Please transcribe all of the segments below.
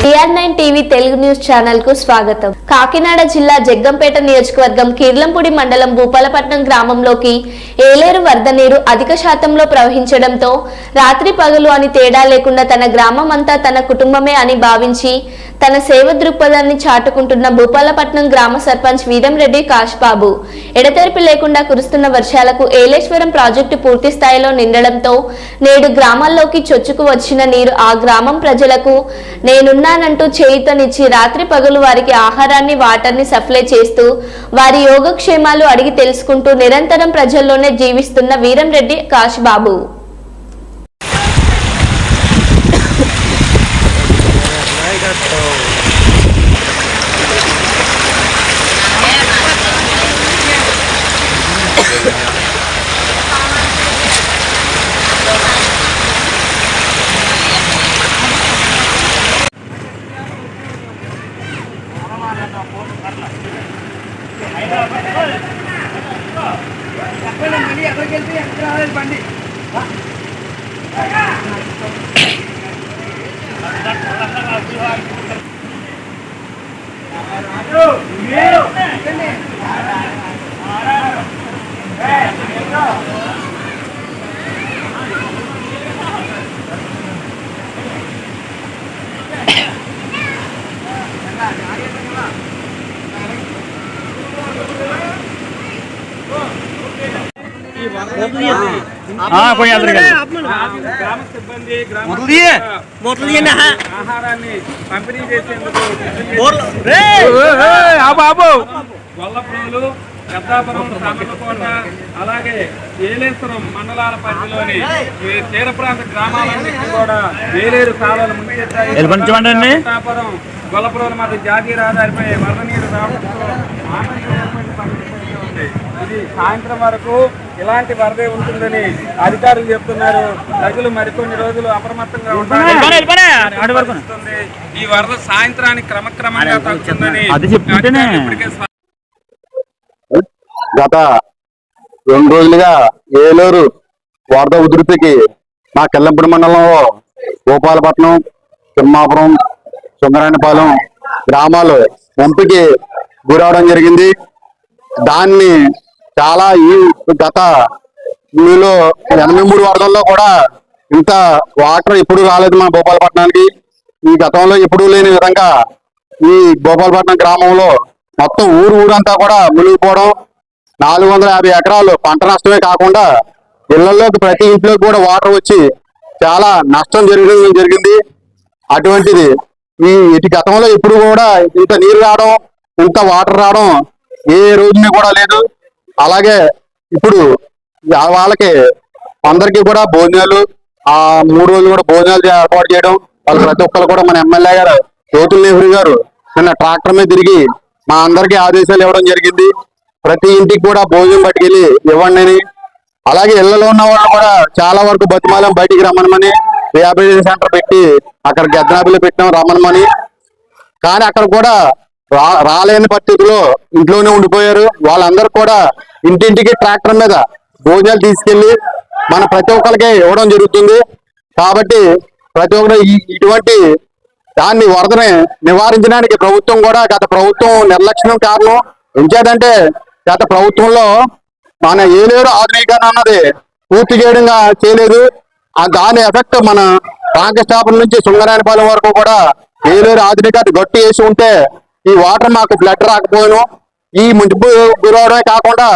DR nine TV Telugu news ఛానల్కు స్వాగతం. కాకినాడ జిల్లా జగ్గంపేట నియోజకవర్గం కీర్లంపూడి మండలం భూపాలపట్నం గ్రామంలోకి ఏలేరు వరద నీరు అధిక శాతంలో ప్రవహించడంతో రాత్రి పగలు అని తేడా లేకుండా తన గ్రామం అంతా తన కుటుంబమే అని భావించి తన సేవ దృక్పథాన్ని చాటుకుంటున్న భూపాలపట్నం గ్రామ సర్పంచ్ వీరంరెడ్డి కాష్బాబు ఎడతెరిపి లేకుండా కురుస్తున్న వర్షాలకు ఏలేశ్వరం ప్రాజెక్టు పూర్తి స్థాయిలో నిండడంతో నేడు గ్రామాల్లోకి చొచ్చుకు వచ్చిన నీరు ఆ గ్రామం ప్రజలకు నేనున్నానంటూ చేయితోనిచ్చి రాత్రి పగలు వారికి ఆహారాన్ని వాటర్ని సప్లై చేస్తూ వారి యోగక్షేమాలు అడిగి తెలుసుకుంటూ నిరంతరం ప్రజల్లోనే జీవిస్తున్న వీరంరెడ్డి కాష్బాబు పోయి అందరికి గ్రామ సిబ్బంది గ్రామ మొదలు తీయ. ఆహారాన్ని పంపిణీ చేసేందుకు పెద్దాపురం అలాగే ఏలేశ్వరం మండలాల పరిధిలోని ఈ తీర ప్రాంత గ్రామాలన్నింటినీ కూడా వేలేరు కాలాలు ముంచెత్తాయి. పెద్దాపురం గొల్లపురం మధ్య జాతీయ రహదారిపై వరద నీరు రావడంతో. ఇది సాయంత్రం వరకు ఇలాంటి వరదే ఉంటుందని అధికారులు చెప్తున్నారు. ప్రజలు మరికొన్ని రోజులు అప్రమత్తంగా. ఉండాలి. ఈ వరద సాయంత్రానికి క్రమక్రమంగా తగ్గుతుందని గత రెండు రోజులుగా ఏలూరు వరద ఉధృతికి మా కెల్లంపూడి మండలంలో గోపాలపట్నం తిమ్మాపురం సుందరాయణపాలెం గ్రామాలు ముంపుకి గురవడం జరిగింది. దాన్ని చాలా ఈ గత మీలో ఎనభై మూడు వరదల్లో కూడా ఇంత వాటర్ ఎప్పుడు రాలేదు మా భోపాలపట్నానికి. ఈ గతంలో ఎప్పుడూ లేని విధంగా ఈ గోపాలపట్నం గ్రామంలో మొత్తం ఊరు ఊరంతా కూడా మునిగిపోవడం నాలుగు వందల యాభై ఎకరాలు పంట నష్టమే కాకుండా ఇళ్ళలోకి ప్రతి ఇంట్లోకి కూడా వాటర్ వచ్చి చాలా నష్టం జరగడం జరిగింది. అటువంటిది ఈ ఇటు గతంలో ఎప్పుడు కూడా ఇంత నీరు రావడం ఇంత వాటర్ రావడం ఏ రోజుని కూడా లేదు. అలాగే ఇప్పుడు వాళ్ళకి అందరికీ కూడా భోజనాలు ఆ మూడు రోజులు కూడా భోజనాలు ఏర్పాటు చేయడం వాళ్ళు ప్రతి ఒక్కరు కూడా మన ఎమ్మెల్యే గారు జ్యోతుల్ నెహ్రూ గారు నిన్న ట్రాక్టర్ మీద తిరిగి మా అందరికీ ఆదేశాలు ఇవ్వడం జరిగింది. ప్రతి ఇంటికి కూడా భోజనం పట్టుకెళ్ళి ఇవ్వండి అని అలాగే ఇళ్ళలో ఉన్న వాళ్ళు కూడా చాలా వరకు బతిమాలం బయటికి రమ్మనమని రిహాబిలిటేషన్ సెంటర్ పెట్టి అక్కడ గద్దనాభిలో పెట్టినాం రమ్మనమని. కానీ అక్కడ కూడా రాలేని పరిస్థితిలో ఇంట్లోనే ఉండిపోయారు. వాళ్ళందరూ కూడా ఇంటింటికి ట్రాక్టర్ మీద భోజనాలు తీసుకెళ్ళి మన ప్రతి ఒక్కరికి ఇవ్వడం జరుగుతుంది. కాబట్టి ప్రతి ఒక్కరు ఈ- ఇటువంటి దాన్ని వరదని నివారించడానికి ప్రభుత్వం కూడా గత ప్రభుత్వం నిర్లక్ష్యం కారణం ఎంచేదంటే గత ప్రభుత్వంలో మన ఏలేరు ఆధునీకరణ అన్నది పూర్తి చేయడంగా చేయలేదు. ఆ దాని ఎఫెక్ట్ మన రాంకృష్ణాపురం నుంచి సుంగరాయనపాలెం వరకు కూడా ఏలేరు ఆధునికత గట్టి వేసి ఉంటే ఈ వాటర్ మాకు బ్లడ్ రాకపోయాను ఈ ముంపు గురవడమే కాకుండా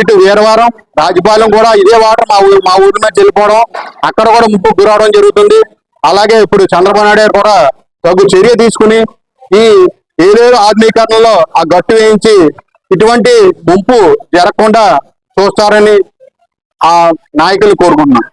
ఇటు వీరవరం రాజపాలెం కూడా ఇదే వాటర్ మా ఊరు మా ఊరి మీద వెళ్ళిపోవడం అక్కడ కూడా ముప్పు గురవడం జరుగుతుంది. అలాగే ఇప్పుడు చంద్రబాబు నాయుడు గారు కూడా తగు చర్య తీసుకుని ఈ ఏదేదో ఆధునీకరణలో ఆ గట్టు వేయించి ఇటువంటి ముంపు జరగకుండా చూస్తారని ఆ నాయకులు కోరుకుంటున్నాను